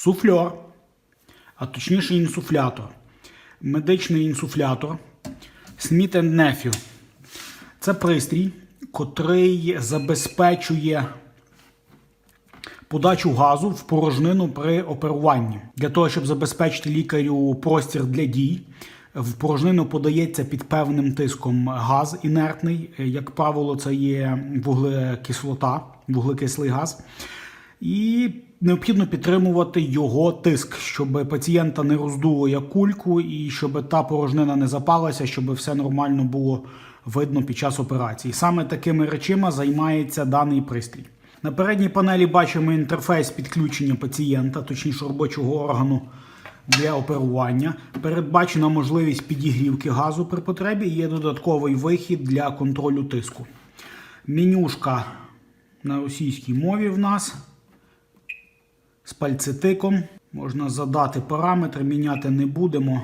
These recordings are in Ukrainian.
суфльор, а точніше інсуфлятор. Медичний інсуфлятор Smith Nephew. Це пристрій, котрий забезпечує подачу газу в порожнину при оперуванні. Для того, щоб забезпечити лікарю простір для дій, в порожнину подається під певним тиском газ інертний. Як правило, це є вуглекислота, вуглекислий газ. І необхідно підтримувати його тиск, щоб пацієнта не роздуло як кульку, і щоб та порожнина не запалася, щоб все нормально було видно під час операції. Саме такими речима займається даний пристрій. На передній панелі бачимо інтерфейс підключення пацієнта, точніше робочого органу для оперування. Передбачена можливість підігрівки газу при потребі. Є додатковий вихід для контролю тиску. Менюшка на російській мові в нас з пальцетиком. Можна задати параметри, міняти не будемо.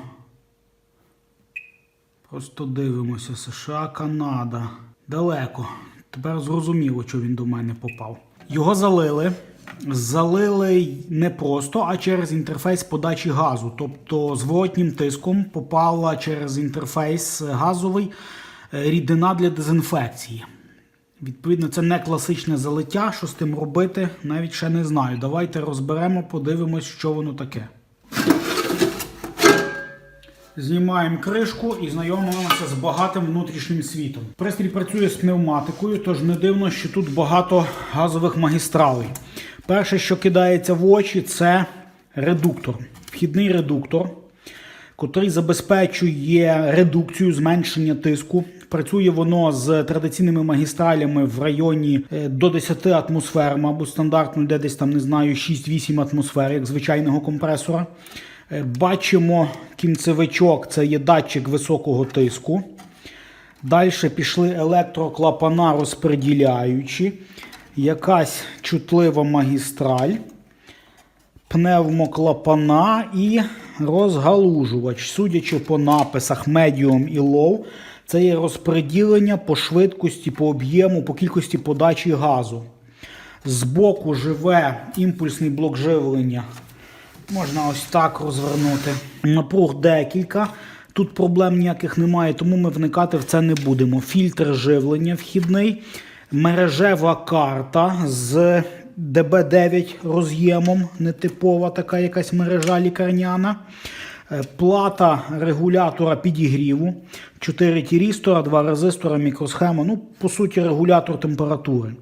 Просто дивимося. США, Канада. Далеко. Тепер зрозуміло, що він до мене попав. Його залили. Залили не просто, а через інтерфейс подачі газу. Тобто зворотнім тиском попала через інтерфейс газовий е, рідина для дезінфекції. Відповідно, це не класичне залиття. Що з тим робити, навіть ще не знаю. Давайте розберемо, подивимось, що воно таке. Знімаємо кришку і знайомимося з багатим внутрішнім світом. Пристрій працює з пневматикою, тож не дивно, що тут багато газових магістралей. Перше, що кидається в очі, це редуктор. Вхідний редуктор, котрий забезпечує редукцію, зменшення тиску. Працює воно з традиційними магістралями в районі е, до 10 атмосфер, мабуть, стандартно йде десь там, не знаю, 6-8 атмосфер, як звичайного компресора. Е, Бачимо кінцевичок, це є датчик високого тиску. Далі пішли електроклапана розподіляючі, якась чутлива магістраль, пневмоклапана і розгалужувач. Судячи по написах Medium і Low, це є розподілення по швидкості, по об'єму, по кількості подачі газу. Збоку живе імпульсний блок живлення. Можна ось так розвернути. Напруг декілька. Тут проблем ніяких немає, тому ми вникати в це не будемо. Фільтр живлення вхідний, мережева карта з DB9 роз'ємом, нетипова така якась мережа лікарняна. Е, Плата регулятора підігріву, 4 тірістора, 2 резистора, мікросхема. Ну, по суті, регулятор температури.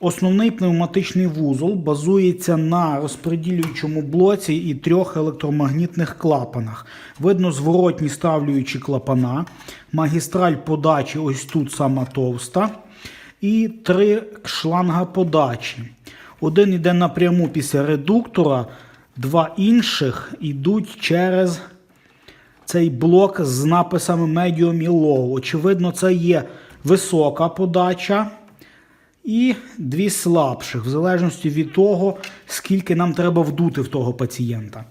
Основний пневматичний вузол базується на розподілюючому блоці і трьох електромагнітних клапанах. Видно зворотні ставлюючі клапана, магістраль подачі ось тут сама товста, і три шланга подачі. Один йде напряму після редуктора, два інших йдуть через цей блок з написами Medium і Low. Очевидно, це є висока подача і дві слабших, в залежності від того, скільки нам треба вдути в того пацієнта.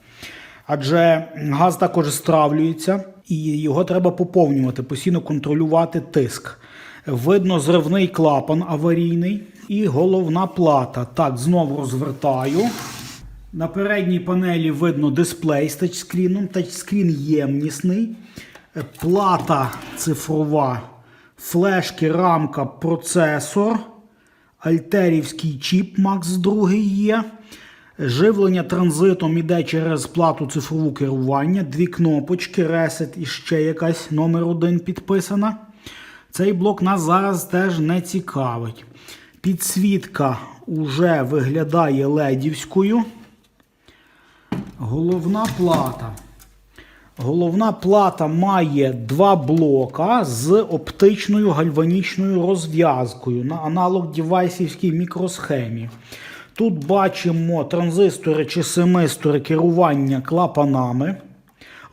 Адже газ також стравлюється, і його треба поповнювати, постійно контролювати тиск. Видно зривний клапан аварійний і головна плата. Так, знову розвертаю. На передній панелі видно дисплей з тачскріном. Тачскрін ємнісний. Плата цифрова, флешки, рамка, процесор. Альтерівський чіп Макс 2 є. Живлення транзитом іде через плату цифрову керування. Дві кнопочки, Reset і ще якась номер 1 підписана. Цей блок нас зараз теж не цікавить. Підсвітка уже виглядає ледівською. Головна плата. Головна плата має два блока з оптичною гальванічною розв'язкою на аналог дівайсівській мікросхемі. Тут бачимо транзистори чи семистори керування клапанами,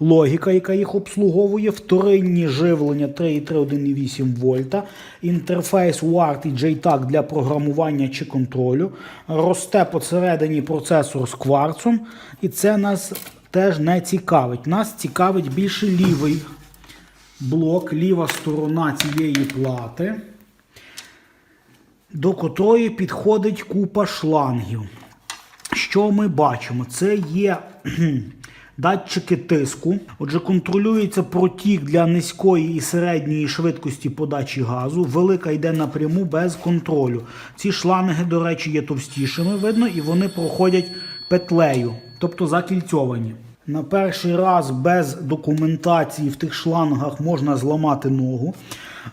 логіка, яка їх обслуговує, вторинні живлення 3,3,1,8 вольта, інтерфейс UART і JTAG для програмування чи контролю. Росте посередині процесор з кварцом, і це нас теж не цікавить. Нас цікавить більше лівий блок, ліва сторона цієї плати, до котрої підходить купа шлангів. Що ми бачимо? Це є датчики тиску. Отже, контролюється протік для низької і середньої швидкості подачі газу. Велика йде напряму без контролю. Ці шланги, до речі, є товстішими, видно, і вони проходять петлею, тобто закільцьовані. На перший раз без документації в тих шлангах можна зламати ногу.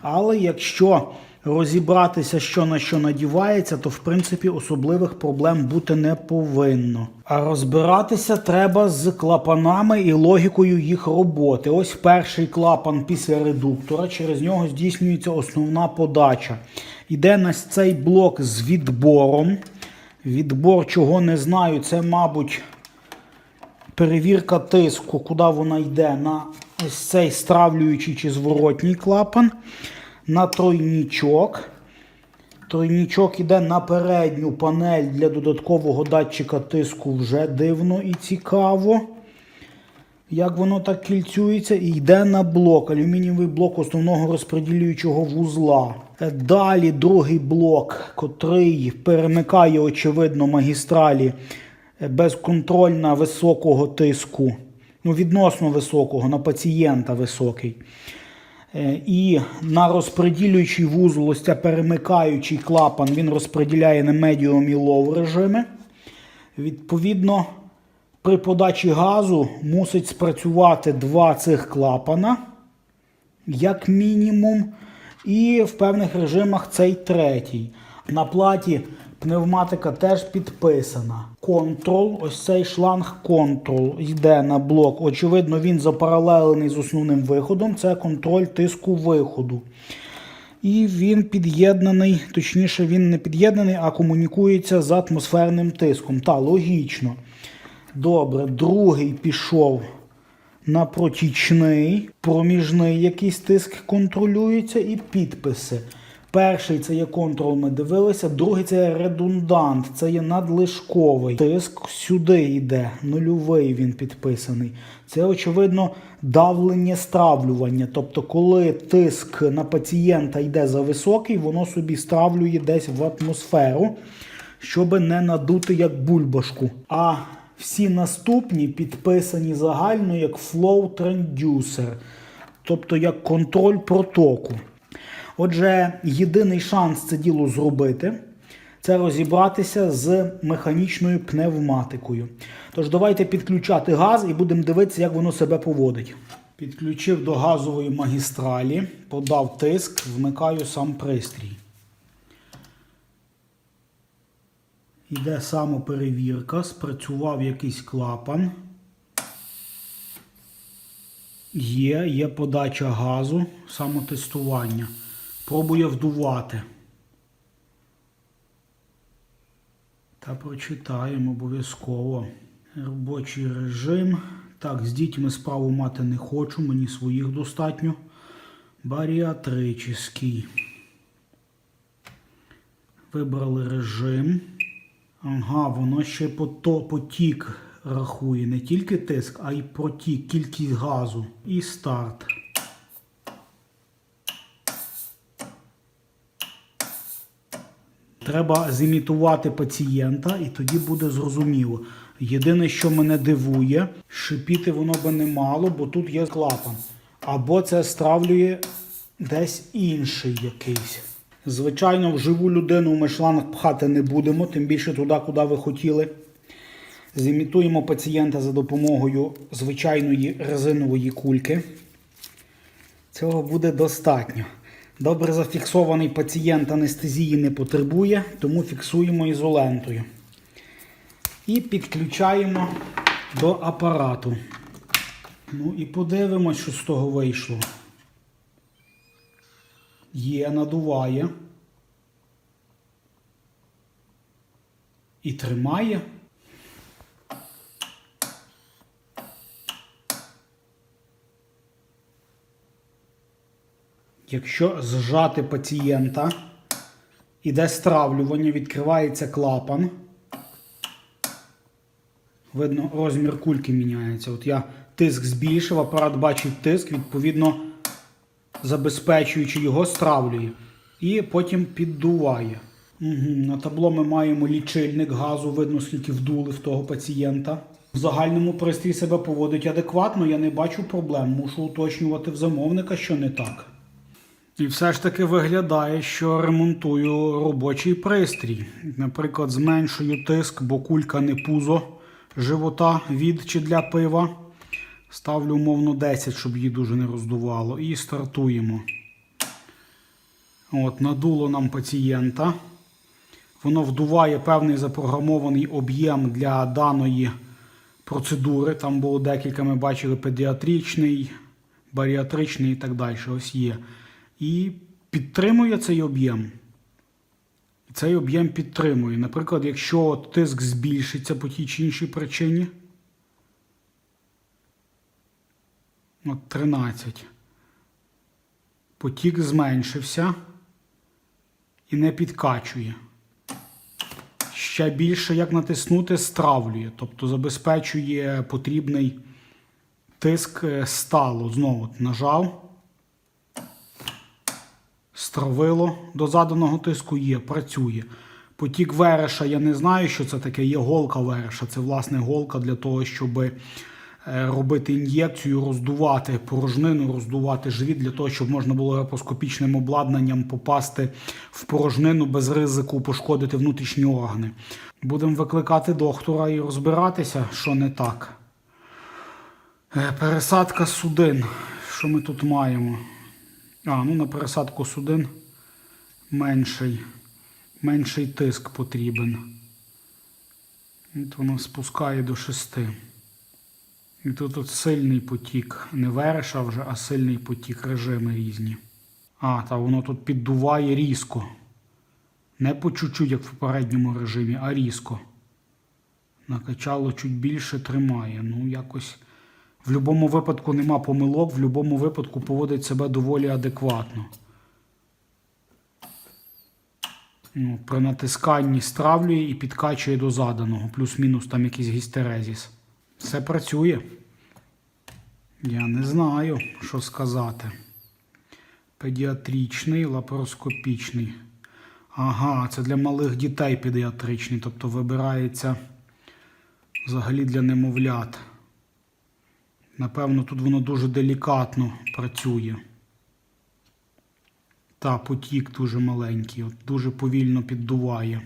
Але якщо розібратися, що на що надівається, то в принципі особливих проблем бути не повинно. А розбиратися треба з клапанами і логікою їх роботи. Ось перший клапан після редуктора, через нього здійснюється основна подача. Іде на цей блок з відбором. Відбор, чого не знаю, це, мабуть, перевірка тиску, куди вона йде на ось цей стравлюючий чи зворотній клапан, на тройнічок. Тройнічок йде на передню панель для додаткового датчика тиску вже дивно і цікаво. Як воно так кільцюється, і йде на блок, алюмінієвий блок основного розподілюючого вузла. Е, Далі другий блок, котрий перемикає, очевидно, магістралі е, безконтрольна високого тиску, ну, відносно високого, на пацієнта високий. Е, І на розподілюючий вузол, ось ця перемикаючий клапан, він розподіляє на медіум і лоу режими. Відповідно, при подачі газу мусить спрацювати два цих клапана, як мінімум, і в певних режимах цей третій. На платі пневматика теж підписана. Контрол, ось цей шланг контрол йде на блок. Очевидно, він запаралелений з основним виходом. Це контроль тиску виходу. І він під'єднаний, точніше, він не під'єднаний, а комунікується з атмосферним тиском. Та, логічно. Добре, другий пішов на протічний, проміжний якийсь тиск контролюється і підписи. Перший це є контрол, ми дивилися, другий це є редундант, це є надлишковий. Тиск сюди йде, нульовий він підписаний. Це, очевидно, давлення стравлювання. Тобто, коли тиск на пацієнта йде за високий, воно собі стравлює десь в атмосферу, щоб не надути як бульбашку. А всі наступні підписані загально як flow transducer, тобто як контроль протоку. Отже, єдиний шанс це діло зробити це розібратися з механічною пневматикою. Тож давайте підключати газ і будемо дивитися, як воно себе поводить. Підключив до газової магістралі, подав тиск, вмикаю сам пристрій. Іде самоперевірка, спрацював якийсь клапан. Є, є подача газу, самотестування. Пробує вдувати. Та прочитаємо обов'язково. Робочий режим. Так, з дітьми справу мати не хочу, мені своїх достатньо. Баріатричний. Вибрали режим. Ага, воно ще потік рахує. Не тільки тиск, а й протік, кількість газу. І старт. Треба зімітувати пацієнта, і тоді буде зрозуміло. Єдине, що мене дивує, шипіти воно би не мало, бо тут є клапан. Або це стравлює десь інший якийсь. Звичайно, в живу людину ми шланг пхати не будемо, тим більше туди, куди ви хотіли. Зімітуємо пацієнта за допомогою звичайної резинової кульки. Цього буде достатньо. Добре зафіксований пацієнт анестезії не потребує, тому фіксуємо ізолентою. І підключаємо до апарату. Ну і подивимось, що з того вийшло. Є, надуває. І тримає. Якщо зжати пацієнта, іде стравлювання, відкривається клапан. Видно, розмір кульки міняється. От я тиск збільшив, апарат бачить тиск, відповідно, забезпечуючи його, стравлює. І потім піддуває. Угу. На табло ми маємо лічильник газу, видно, скільки вдули в того пацієнта. В загальному пристрій себе поводить адекватно, я не бачу проблем. Мушу уточнювати в замовника, що не так. І все ж таки виглядає, що ремонтую робочий пристрій. Наприклад, зменшую тиск, бо кулька не пузо живота від чи для пива. Ставлю умовно 10, щоб її дуже не роздувало. І стартуємо. От, надуло нам пацієнта. Воно вдуває певний запрограмований об'єм для даної процедури. Там було декілька, ми бачили педіатричний, баріатричний і так далі. Ось є. І підтримує цей об'єм. Цей об'єм підтримує. Наприклад, якщо тиск збільшиться по тій чи іншій причині. От 13. Потік зменшився і не підкачує. Ще більше, як натиснути, стравлює, тобто забезпечує потрібний тиск е, стало. Знову нажав. Стравило до заданого тиску є, працює. Потік вереша, я не знаю, що це таке. Є голка вереша. Це власне голка для того, щоб е, робити ін'єкцію, роздувати порожнину, роздувати живіт, для того, щоб можна було епоскопічним обладнанням попасти в порожнину без ризику пошкодити внутрішні органи. Будемо викликати доктора і розбиратися, що не так. Е, Пересадка судин. Що ми тут маємо? А, ну на пересадку судин менший, менший тиск потрібен. От воно спускає до 6. І тут от сильний потік. Не вереша вже, а сильний потік, режими різні. А, та воно тут піддуває різко. Не по чуть-чуть, як в попередньому режимі, а різко. Накачало чуть більше тримає. Ну, якось. В будь-якому випадку нема помилок, в будь-якому випадку поводить себе доволі адекватно. Ну, при натисканні стравлює і підкачує до заданого, плюс-мінус там якийсь гістерезіс. Все працює. Я не знаю, що сказати. Педіатричний, лапароскопічний. Ага, це для малих дітей педіатричний, тобто вибирається взагалі для немовлят. Напевно, тут воно дуже делікатно працює. Та потік дуже маленький, от дуже повільно піддуває.